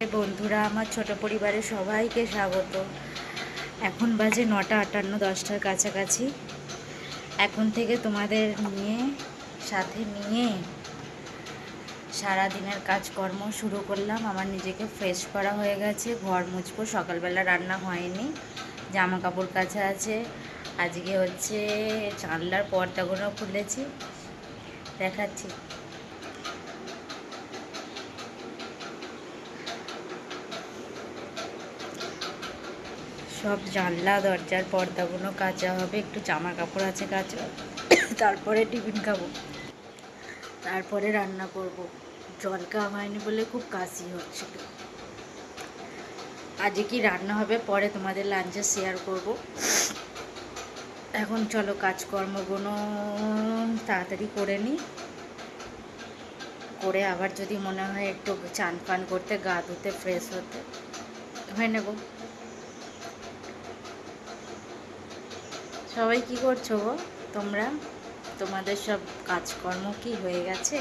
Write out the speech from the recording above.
বন্ধুরা, আমার ছোট পরিবারের সবাইকে স্বাগত। এখন বাজে নটা আটান্ন, দশটার কাছাকাছি। এখন থেকে তোমাদের নিয়ে, সাথে নিয়ে সারা দিনের কাজকর্ম শুরু করলাম। আমার নিজেকে ফ্রেশ করা হয়ে গেছে, ঘর মুছবো, সকালবেলা রান্না হয়নি জামা কাপড় কাচা আছে। আজকে হচ্ছে জানলার পর্দাগুলো খুলেছি, দেখাচ্ছি। সব জানলা, দরজার পর্দাগুলো কাচা হবে, একটু জামা কাপড় আছে কাচা। তারপরে টিফিন খাব। তারপরে রান্না করব। জল খাওয়া হয়নি বলে খুব কাশি হচ্ছিল। আজকে কি রান্না হবে পরে তোমাদের লাঞ্চে শেয়ার করব। এখন চলো কাজকর্মগুলো তাড়াতাড়ি করে নিই। করে আবার যদি মনে হয় একটু চান ফান করতে, গা ধুতে ফ্রেশ হতে, হয়ে নেব। সবাই কি করছ গো? তোমরা? তোমাদের সব কাজকর্ম কি হয়ে গেছে?